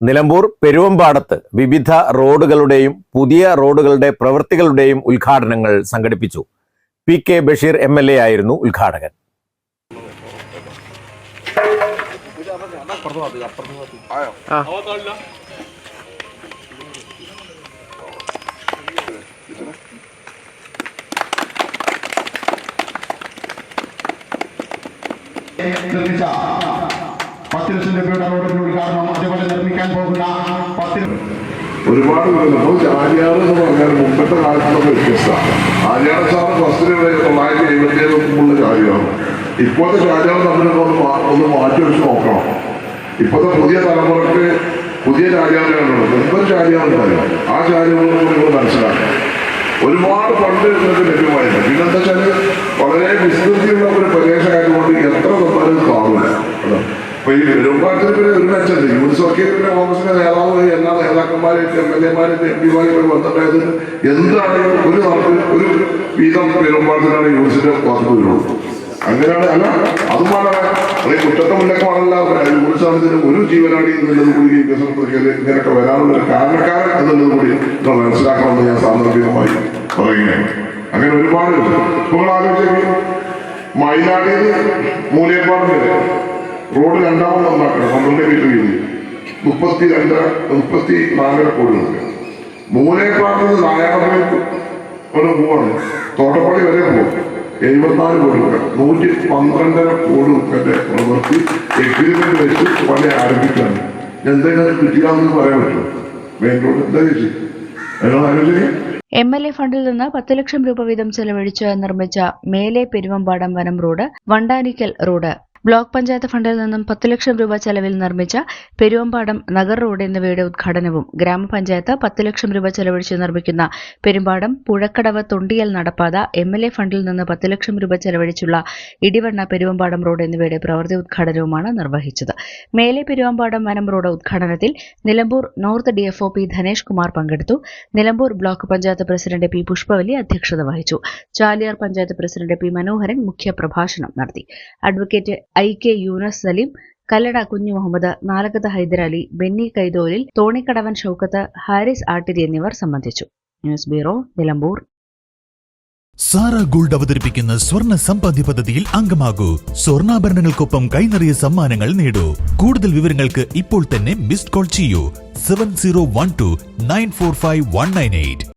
Nilambur പെരുവമ്പാടത്ത് വിവിധ റോഡുകളുടെയും പുതിയ റോഡുകളുടെ പ്രവൃത്തികളുടെയും ഉദ്ഘാടനങ്ങൾ സംഘടിപ്പിച്ചു. P K Basheer M L A ആയിരുന്നു ഉദ്ഘാടകൻ. ഒരുപാട് നമ്മൾ പറഞ്ഞാൽ മുമ്പത്തെ കാലത്തൊക്കെ വ്യത്യസ്തമാണ് ആര്യാട സാറ് ഫസ്റ്റിൽ തൊള്ളായിരത്തി എഴുപത്തി ഏഴ് മുമ്പുള്ള കാര്യമാണ്. ഇപ്പോഴത്തെ ചാലിയാർ തമ്മിലൊക്കെ ഒന്ന് മാറ്റി വെച്ച് നോക്കണം. ഇപ്പോഴത്തെ പുതിയ തലമുറയ്ക്ക് പുതിയ ചാലിയാറുകളുണ്ട് മുമ്പ് ചാലിയാറുണ്ടായിരുന്നു ആ ചാലിയാറുകൾ കൂടി നിങ്ങൾ മനസ്സിലാക്കണം. ഒരുപാട് പണ്ട് നിങ്ങൾക്ക് ലഭ്യമായിരുന്നു പിന്നെന്താ വെച്ചാൽ വളരെ വിസ്തൃതിയുള്ള ഒരു അപ്പൊ ഈ പെരുമ്പാറ്റത്തിന് പിന്നെ ഒരു മെച്ചമുണ്ട് യൂണിസ് ഒക്കെ പിന്നെ കോൺഗ്രസിന്റെ നേതാവ് എല്ലാ നേതാക്കന്മാരായിട്ട് എം എൽ എമാരായിട്ട് എം പിമാരും ബന്ധപ്പെട്ട് എന്താണ് ഒരു നാട്ടിൽ ഒരു വീതം പെരുമ്പാറ്റത്തിനാണ് യൂണിസിന്റെ വാക്ക് വരുള്ളൂ അങ്ങനെയാണ് അല്ല അതുമാണ് കുറ്റത്തെ മുല്ലക്കമാണല്ല യൂണിസാണിതിന് ഒരു ജീവനാടി എന്നുള്ളത് കൂടി വികസന പ്രക്രിയയിൽ ഇങ്ങനെയൊക്കെ വരാനുള്ള ഒരു കാരണക്കാരൻ എന്നുള്ളത് കൂടി നിങ്ങൾ മനസ്സിലാക്കണമെന്ന് ഞാൻ സാന്ദർഭികമായി പറയുകയാണ്. അങ്ങനെ ഒരുപാട് ഇപ്പോൾ ആലോചിക്കും മയിലാടിയിൽ മൂലയപ്പാട് വരെ റോഡ് രണ്ടാമത് നന്നാക്കണം പന്ത്രണ്ട് മീറ്റർ വീതി. മുപ്പത്തി രണ്ട് മുപ്പത്തി നാലര കോടി മൂലയപ്പാട്ടിൽ നിന്ന് നാരായണപുരം ഒരു പോവാണ്. തോട്ടപ്പള്ളി വരെ പോകും എഴുപത്തിനാല് കോടി രൂപ നൂറ്റി പന്ത്രണ്ടര കോടി രൂപയുടെ പ്രവൃത്തി എഗ്രിമെന്റ് വെച്ച് പണി ആരംഭിക്കാണ്. എന്തെങ്കിലും കിട്ടിയാന്ന് പറയാൻ പറ്റുമോ? മെയിൻ റോഡ് എന്താ ചേച്ചി? എം എൽ എ ഫണ്ടിൽ നിന്ന് പത്ത് ലക്ഷം രൂപ വീതം ചെലവഴിച്ച് നിർമ്മിച്ച മേലെ പെരുവമ്പാടം വനം road Vandanikkal road. Block panchayat ഫണ്ടിൽ നിന്നും പത്ത് ലക്ഷം രൂപ ചെലവിൽ നിർമ്മിച്ച പെരുവമ്പാടം നഗർ റോഡ് എന്നിവയുടെ ഉദ്ഘാടനവും ഗ്രാമപഞ്ചായത്ത് പത്ത് ലക്ഷം രൂപ ചെലവഴിച്ച് നിർമ്മിക്കുന്ന പെരുമ്പാടം പുഴക്കടവ് തൊണ്ടിയൽ നടപ്പാത എം എൽ എ ഫണ്ടിൽ നിന്ന് പത്ത് ലക്ഷം രൂപ ചെലവഴിച്ചുള്ള ഇടിവണ്ണ പെരുവമ്പാടം റോഡ് എന്നിവയുടെ പ്രവൃത്തി ഉദ്ഘാടനവുമാണ് നിർവഹിച്ചത്. മേലെ പെരുവമ്പാടം വനം road ഉദ്ഘാടനത്തിൽ Nilambur north DFO P Dhanesh Kumar പങ്കെടുത്തു. Nilambur block panchayat president P Pushpavalli അധ്യക്ഷത വഹിച്ചു. ചാലിയാർ പഞ്ചായത്ത് പ്രസിഡന്റ് പി മനോഹരൻ മുഖ്യപ്രഭാഷണം നടത്തി. Advocate I K Yunus Saleem Kallada Kunju Muhammad Nalakath Hyder Ali Benny Kaitholil Thonikkadavan Shoukath Haris Attiri എന്നിവർ സംബന്ധിച്ചു. News bureau Nilambur. Zara gold അവതരിപ്പിക്കുന്ന സ്വർണ സമ്പാദ്യ പദ്ധതിയിൽ അംഗമാകൂ. സ്വർണാഭരണങ്ങൾക്കൊപ്പം കൈനിറിയ സമ്മാനങ്ങൾ നേടൂ. കൂടുതൽ വിവരങ്ങൾക്ക് ഇപ്പോൾ തന്നെ മിസ്ഡ് കോൾ ചെയ്യൂ. Seven zero one two nine four five one nine eight.